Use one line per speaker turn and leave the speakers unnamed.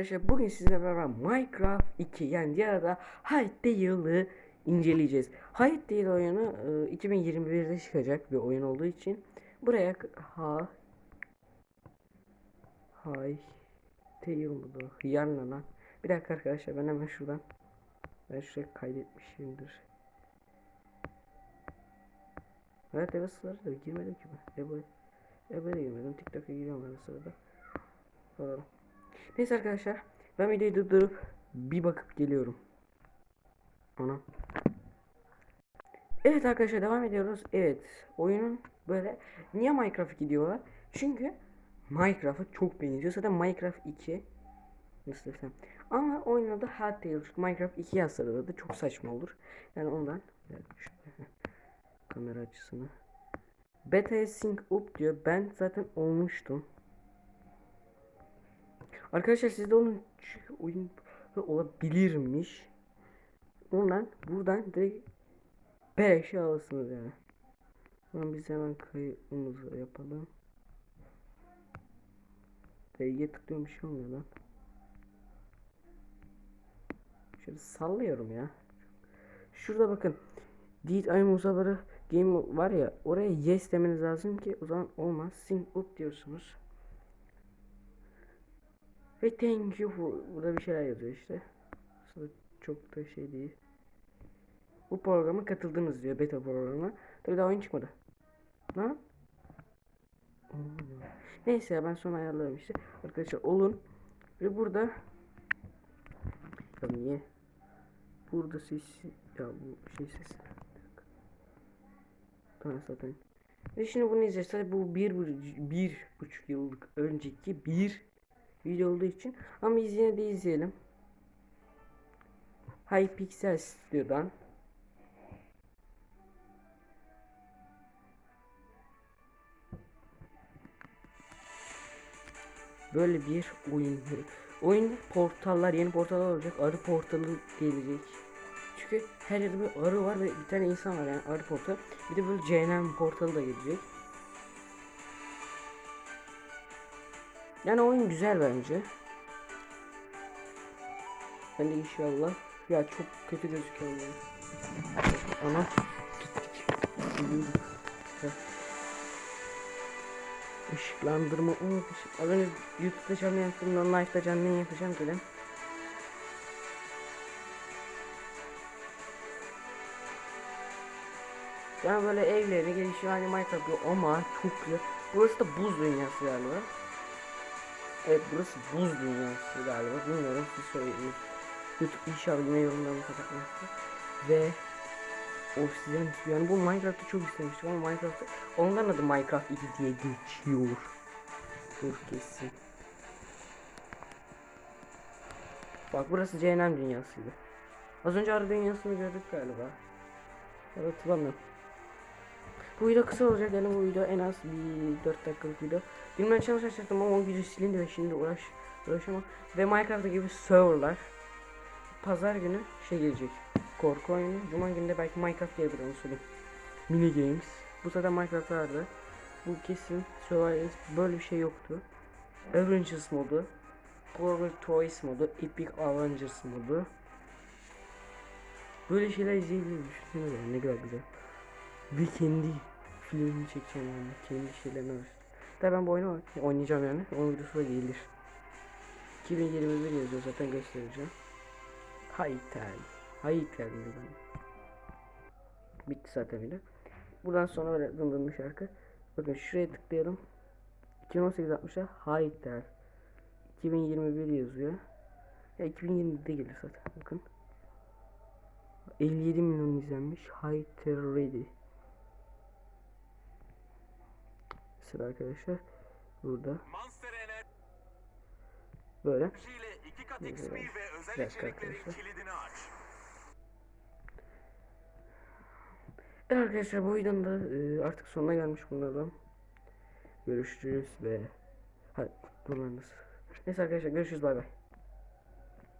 Arkadaşlar bugün sizlerle beraber Minecraft 2 yani diğer adı Hide Yılı inceleyeceğiz. Hide Değil oyunu e, 2021'de çıkacak bir oyun olduğu için buraya ha Hay Değil mıydı? Yarın lan. Bir dakika arkadaşlar ben hemen şuradan ben şuraya kaydetmişimdir. Evet eve sırada da girmedim ki ben. Eve, eve de girmedim. TikTok'a giriyorum ben sırada. Falan. Neyse arkadaşlar ben videoyu durdurup bir bakıp geliyorum. Ona. Evet arkadaşlar devam ediyoruz. Evet oyunun böyle niye Minecraft gidiyorlar? Çünkü Minecraft'ı çok beğeniyor. Zaten Minecraft 2 nasıl desem. Ama oyunun adı Hard Tale. Çünkü Minecraft 2 yazsalar da çok saçma olur. Yani ondan kamera açısını. Beta sync up diyor. Ben zaten olmuştum. Arkadaşlar sizde onun oyun olabilirmiş. Ondan buradan direkt 5 alırsınız yani. Lan biz hemen kayıtımızı yapalım. D'ye tıklıyorum bir şey olmuyor lan. Şöyle sallıyorum ya. Şurada bakın. Deed I Musavarı game var ya oraya yes demeniz lazım ki o zaman olmaz. Sync up diyorsunuz. Ve thank you for burada bir şeyler yazıyor işte. Aslında çok da şey değil. Bu programa katıldınız diyor beta programına. Tabi daha oyun çıkmadı. Lan. Neyse ya ben sonra ayarlarım işte. Arkadaşlar olun. Ve burada ya niye? Burada ses ya bu şey sesi. Tamam zaten. Ve şimdi bunu. Tabii bu bir, bir buçuk yıllık önceki bir video olduğu için. Ama biz yine de izleyelim. Hypixel Studio'dan. Böyle bir oyun. Oyun portallar, yeni portallar olacak. Arı portalı gelecek. Çünkü her yerde bir arı var ve bir tane insan var yani arı portal. Bir de böyle cehennem portalı da gelecek. Yani oyun güzel bence. Ben de inşallah. Ya çok kötü gözüküyor ya. Heh. Işıklandırma unutmuşum. Az önce YouTube'da canlı yaptım. Non Life'da canlı yapacağım dedim. Yani böyle evlerine gelişiyor hani Minecraft ama çok güzel. Burası da buz dünyası galiba. Evet burası buz dünyası galiba. Bilmiyorum siz söyleyin. YouTube inşallah yine yorumlarımı kapatmazsa. Ve Obsidian yani bu Minecraft'ı çok istemiştim ama Minecraft'ı ondan adı Minecraft 2 diye geçiyor. Dur kesin. Bak burası cehennem dünyasıydı. Az önce arı dünyasını gördük galiba. Da hatırlamıyorum. Bu video kısa olacak yani bu video en az bir 4 dakikalık video. Bilmem challenge açacaktım ama o video silindi ve şimdi uğraş uğraşamam. Ve Minecraft'ta gibi serverlar. Pazar günü şey gelecek. Korku oyunu. Cuma günü de belki Minecraft bir onu söyleyeyim. Mini games. Bu zaten Minecraft vardı. Bu kesin Survivors böyle bir şey yoktu. Avengers modu. Global Toys modu. Epic Avengers modu. Böyle şeyler izleyebiliriz. Düşünsene ne kadar güzel. Ve kendi filmini çekeceğim yani. Kendi şeylerine var. Tabi ben bu oyunu oynayacağım yani. Onun videosu da gelir. 2021 yazıyor zaten göstereceğim. Haytel. Haytel dedim. Bitti zaten video. Buradan sonra böyle dındırın bir şarkı. Bakın şuraya tıklayalım. 2018 60'a Haytel. 2021 yazıyor. Ya 2020'de gelir zaten bakın. 57 milyon izlenmiş. Haytel Ready. Sıra arkadaşlar. Burada. Böyle.
özel
Bir dakika arkadaşlar. Evet arkadaşlar bu videonun da e, artık sonuna gelmiş bunlardan. Görüşürüz ve... Hadi durmanız. Neyse arkadaşlar görüşürüz bay bay.